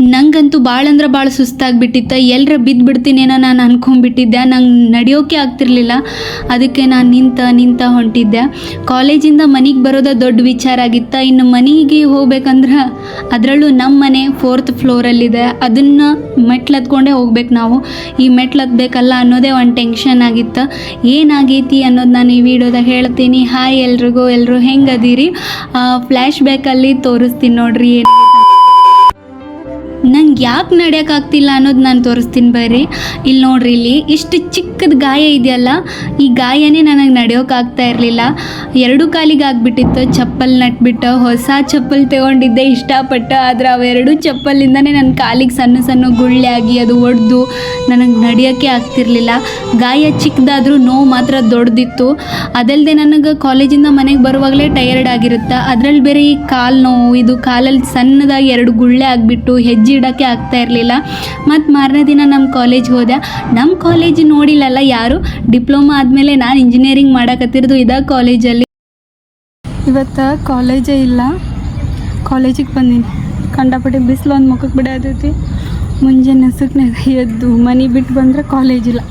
ನಂಗಂತೂ ಭಾಳ ಅಂದ್ರೆ ಭಾಳ ಸುಸ್ತಾಗ್ಬಿಟ್ಟಿತ್ತು. ಎಲ್ಲರ ಬಿದ್ದು ಬಿಡ್ತೀನೇನೋ ನಾನು ಅನ್ಕೊಂಡ್ಬಿಟ್ಟಿದ್ದೆ. ನಂಗೆ ನಡೆಯೋಕೆ ಆಗ್ತಿರ್ಲಿಲ್ಲ. ಅದಕ್ಕೆ ನಾನು ನಿಂತ ನಿಂತ ಹೊಂಟಿದ್ದೆ. ಕಾಲೇಜಿಂದ ಮನೆಗೆ ಬರೋದ ದೊಡ್ಡ ವಿಚಾರ ಆಗಿತ್ತು. ಇನ್ನು ಮನೆಗೆ ಹೋಗ್ಬೇಕಂದ್ರೆ ಅದರಲ್ಲೂ ನಮ್ಮ ಮನೆ ಫೋರ್ತ್ ಫ್ಲೋರಲ್ಲಿದೆ. ಅದನ್ನು ಮೆಟ್ಲು ಹತ್ಕೊಂಡೇ ಹೋಗ್ಬೇಕು ನಾವು. ಈ ಮೆಟ್ಲು ಹತ್ಬೇಕಲ್ಲ ಅನ್ನೋದೇ ಒಂದು ಟೆನ್ಷನ್ ಆಗಿತ್ತು. ಏನಾಗೈತಿ ಅನ್ನೋದು ನಾನು ಈ ವಿಡಿಯೋದಾಗ ಹೇಳ್ತೀನಿ. ಹಾಯ್ ಎಲ್ರಿಗೂ. ಎಲ್ಲರೂ ಹೆಂಗೆ ಅದೀರಿ? ಫ್ಲ್ಯಾಶ್ ಬ್ಯಾಕಲ್ಲಿ ತೋರಿಸ್ತೀನಿ ನೋಡ್ರಿ ಏನು ನಂಗೆ ಯಾಕೆ ನಡೆಯೋಕ್ಕಾಗ್ತಿಲ್ಲ ಅನ್ನೋದು ನಾನು ತೋರಿಸ್ತೀನಿ ಬರ್ರಿ. ಇಲ್ಲಿ ನೋಡ್ರಿ ಇಲ್ಲಿ ಇಷ್ಟು ಚಿಕ್ಕದ ಗಾಯ ಇದೆಯಲ್ಲ, ಈ ಗಾಯನೇ ನನಗೆ ನಡೆಯೋಕ್ಕಾಗ್ತಾ ಇರಲಿಲ್ಲ. ಎರಡು ಕಾಲಿಗೆ ಆಗಿಬಿಟ್ಟಿತ್ತು, ಚಪ್ಪಲ್ ನಟ್ಬಿಟ್ಟು, ಹೊಸ ಚಪ್ಪಲ್ ತಗೊಂಡಿದ್ದೆ, ಇಷ್ಟಪಟ್ಟು, ಆದರೆ ಅವೆರಡೂ ಚಪ್ಪಲಿಂದನೇ ನನ್ನ ಕಾಲಿಗೆ ಸಣ್ಣ ಸಣ್ಣ ಗುಳ್ಳೆ ಆಗಿ ಅದು ಒಡೆದು ನನಗೆ ನಡೆಯೋಕ್ಕೆ ಆಗ್ತಿರ್ಲಿಲ್ಲ. ಗಾಯ ಚಿಕ್ಕದಾದರೂ ನೋವು ಮಾತ್ರ ದೊಡ್ಡದಿತ್ತು ಅದಲ್ಲದೆ ನನಗೆ ಕಾಲೇಜಿಂದ ಮನೆಗೆ ಬರುವಾಗಲೇ ಟಯರ್ಡ್ ಆಗಿರುತ್ತೆ. ಅದರಲ್ಲಿ ಬೇರೆ ಈ ಕಾಲು ನೋವು, ಇದು ಕಾಲಲ್ಲಿ ಸಣ್ಣದಾಗಿ ಎರಡು ಗುಳ್ಳೆ ಆಗಿಬಿಟ್ಟು, ಹೆಜ್ಜೆ ಇಡೋಕ್ಕೆ ಆಗ್ತಾ ಇರಲಿಲ್ಲ. ಮತ್ತು ಮಾರನೇ ದಿನ ನಮ್ಮ ಕಾಲೇಜ್ ಹೋದೆ. ನಮ್ಮ ಕಾಲೇಜ್ ನೋಡಿಲ್ಲಲ್ಲ ಯಾರು? ಡಿಪ್ಲೊಮಾ ಆದಮೇಲೆ ನಾನು ಇಂಜಿನಿಯರಿಂಗ್ ಮಾಡಕತ್ತಿರೋದು ಇದ ಕಾಲೇಜಲ್ಲಿ ಇವತ್ತು ಕಾಲೇಜೇ ಇಲ್ಲ. ಕಾಲೇಜಿಗೆ ಬಂದೀನಿ. ಕಂಡಪಟ್ಟಿ ಬಿಸಿಲು ಒಂದು ಮುಖಕ್ಕೆ ಬಿಡೋದೈತಿ ಮುಂಜಾನೆ ನಸುಕ್ನಾಗ ಎದ್ದು ಮನೆ ಬಿಟ್ಟು ಬಂದರೆ ಕಾಲೇಜ್ ಇಲ್ಲ.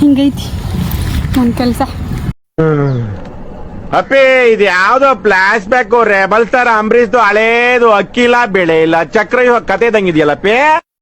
ಹಿಂಗೈತಿ. ನನ್ನ ಕೆಲಸ. ಅಪ್ಪಿ, ಇದು ಯಾವ್ದೋ ಫ್ಲಾಶ್ ಬ್ಯಾಕ್ ರೆಬಲ್ ತರ ಅಂಬರೀಶ್ ಹಳೇದು ಅಕ್ಕಿಲ್ಲ ಬೆಳೆ ಇಲ್ಲ, ಚಕ್ರ ಇವಾಗ ಕತೆ ಇದ್ದಂಗಿದ್ಯಲ್ಲಪ್ಪಿ